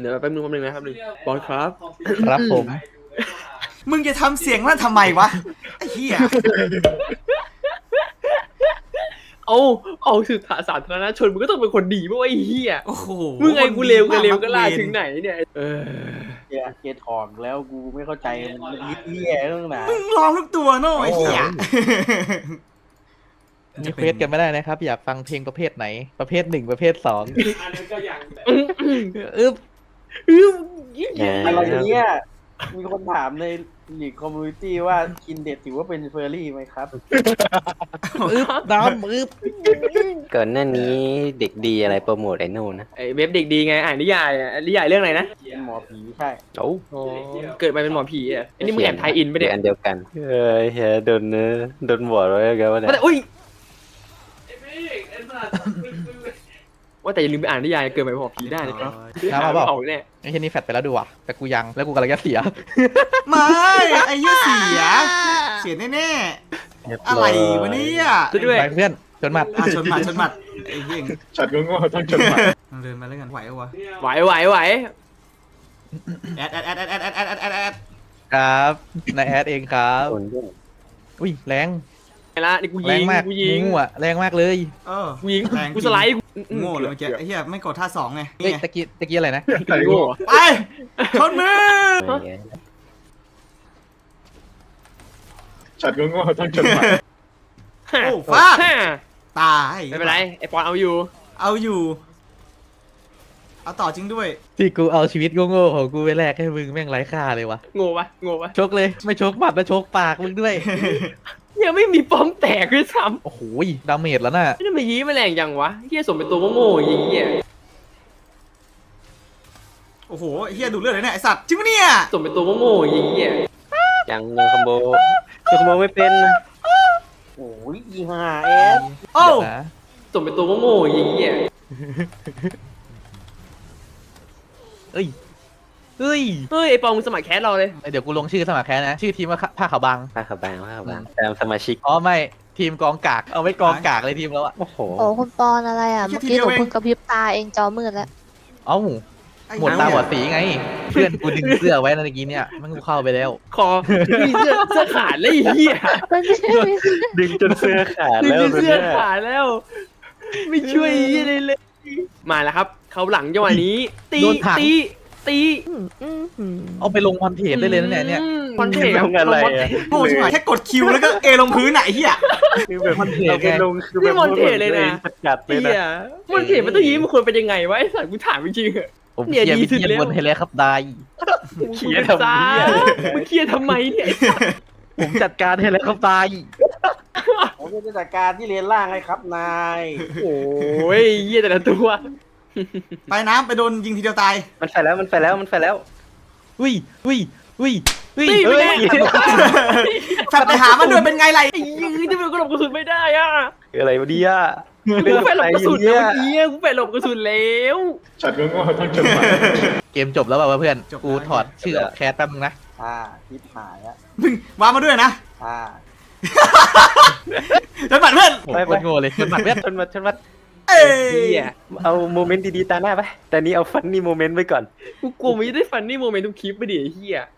เดี๋ยวแป๊บนึงแป๊บนึงนะครับนึงบอสครับ ครับผม มึงจะทำเสียงนั่นทำไมวะไอ้เหี้ยเอาเอาถึงสาธารณชนมึงก็ต้องเป็นคนดีป่ะวะไอ้เหี้ยโอ้โหมึงไงกูเลวก็เลวก็ล่าถึงไหนเนี่ยเออเฮียเกตออกแล้วกูไม่เข้าใจมันนิดเฮียเรื่องไหนมึงลองทุกตัวเนาะไอ้เหี้ย มีเควสกันไม่ได้นะครับ อยากฟังเพลงประเภทไหน ประเภทหนึ่งประเภทสองอึ๊บอะไรเนี่ยมีคนถามในหลีกคอมมูนิตี้ว่ากินเด็ดถือว่าเป็นเฟอร์รี่ไหมครับอึ๊บดำอึ๊บก่อนหน้านี้เด็กดีอะไรโปรโมทไอ้นู่นนะไอ้เว็บเด็กดีไงอ่านนิยายอะนิยายเรื่องอะไรนะเป็นหมอผีใช่โอ้อ๋อเกิดมาเป็นหมอผีอะอันนี้มึงแอบไทยอินไปะเนี่ยอันเดียวกันเฮ้ยเฮ้ยโดนเนื้อโดนบวชไว้กันวะเนี่ยว่าแต่อุ้ย ว่าแต่อย่าลืมไปอ่านนิยายเกิดมาเป็นหมอผีได้นะครับน้ำมาบอกออกแน่ไอ้เช่นนี้แฟดไปแล้วดูว่ะ แต่กูยัง แล้วกูกำลังจะเสีย ไม่ไอ้เหี้ยเสีย เสียแน่ๆ อะไรวะเนี่ยจะด้วย ไปเพื่อนชนหมัด อะชนหมัดชนหมัดไอ้เหี้ยช็อตโง่ๆต้องชนหมัดเดินมาแล้วกันไหววะไหวไหวไหวแอดแอดแอดแอดแอดแอดแอดแอดแอดครับนายแอดเองครับคนยุ่งอุ้ยแรง ไงละนี่กูแรยิงงมากกูยิงงูอะแรงมากเลยเออกูยิงแรงกูสไลด์กูโง่เลยเมื่อกี้ไอ้เหี้ยไม่กดท่าสองไงเฮ้ยนี่ไงตะกี้ตะกี้อะไรนะไอ้โง่ไปชนมืออะไรเงี้ยช็อตโง่ๆต้องชนหมัดโอ้ฟาดฮ่าตายไม่เป็นไรไอ้ปอนเอาอยู่เอาอยู่ เอาต่อจริงด้วย ที่กูเอาชีวิตโง่ๆของกูไปแลกให้มึงแม่งไร้ค่าเลยวะโง่ปะโง่ปะชกเลยไม่ชกหมัดแล้วชกปากมึงด้วย ยังไม่มีป้อมแตกด้วยซ้โอ้โหดาเมจแล้วน่ะำไม่ได้มายี้แมลงยังวะเฮียสมเป็นตัวโง่ๆอย่างเงี้ยโอ้โหไอ้เฮียดูดเลือดเลยเนี่ยไอสัตว์จริงปะเนี่ยสมเป็นตัวโง่ๆอย่างเงี้ยยังยังคอมโบยังคอมโบไม่เป็นนะโอ้ยอีห่าเอสโอ้เดี๋ยวนะสมเป็นตัวโง่ๆอย่างเงี้ยเอ้ย เฮ้ยเฮ้ยไอ้ปอนมึงสมัครแคสเราเลย เดี๋ยวกูลงชื่อสมัครแค่นะ ชื่อทีมว่าผ้าขาวบาง ผ้าขาวบางผ้าขาวบางตามสมาชิก อ๋อไม่ทีมกองกาก เอาไว้กองกากเลยทีมแล้วอะโอ้โหโอ้คุณปอนอะไรอะ เมื่อกี้หนูเพิ่งกระพริบตาเองจอมืดแล้ว เอ้าไอ้หมดตาบอดสีไง เพื่อนกูดึงเสื้อไว้นะเมื่อกี้เนี่ยมันกูเข้าไปแล้ว คอมีเสื้อเสื้อขาดเลยไอ้เฮียไม่ใช่ไม่ใช่ดึงจนเสื้อขาดดึงแล้วเสื้อขาดแล้ว ไม่ช่วยเหี้ยอะไรเลย มาแล้วครับเขาหลังจังหวะนี้ ตีโดนถังตี ตีอืมอืมอืมเอาไปลงคอนเทนต์ได้เลยนะเนี่ยเนี่ยคอนเทนต์ลงอะไรอะโง่ใช่ไหมแค่กดคิวแล้วก็เอลงพื้นไหนเฮียคือแบบคอนเทนต์เอาไปลงคือแบบนี่มอนเทนเลยนะสกัดเลยเฮีนะยมันเทนมันต้องยี้มันควรเป็นยังไงวะไอ้สัตว์กูถามจริงๆเหอะผมเนี่ยเคลียร์ดีวิสุดเทียนแล้วบนให้แล้วครับได้เขียทำไมมึงเคลียร์ทำไมเนี่ยผมจัดการให้แล้วครับได้ผมจะจัดการที่เรียนล่างให้ครับนาย โอ้ยเยี่ยแต่ละตัว ไปน้ำไปโดนยิงทีเดียวตายมันไปแล้วมันไปแล้วมันไปแล้วอุ้ยอุ้ยอุ้ยอุ้ยตีไปเฮ้ยแน่แฟดไปหามันด้วยเป็นไงไรไอ้ยืนที่มันก็หลบกระสุนไม่ได้อะคืออะไรวะเนี่ยกูไปหลบกระสุนแล้วเมื่อกี้อะกูไปหลบกระสุนแล้วช็อตโง่ๆต้องชนหมัดเกมจบแล้วป่าวะเพื่อนกูถอดชื่อออกแคสแป๊บนึงนะอ่าทิพหายอะมึงวางมาด้วยนะอ่าจนบัดเพื่อนผมโคตรโง่เลยชนหมัดเพื่อนชนมาชนมา เอ้ยเฮียเอาโมเมนต์ดีๆตาหน้าไปแต่นี้เอาฟันนี่โมเมนต์ไว้ก่อน กูกลัวมันจะได้ฟันนี่โมเมนต์ทุกคลิปไปดิไอ้เฮีย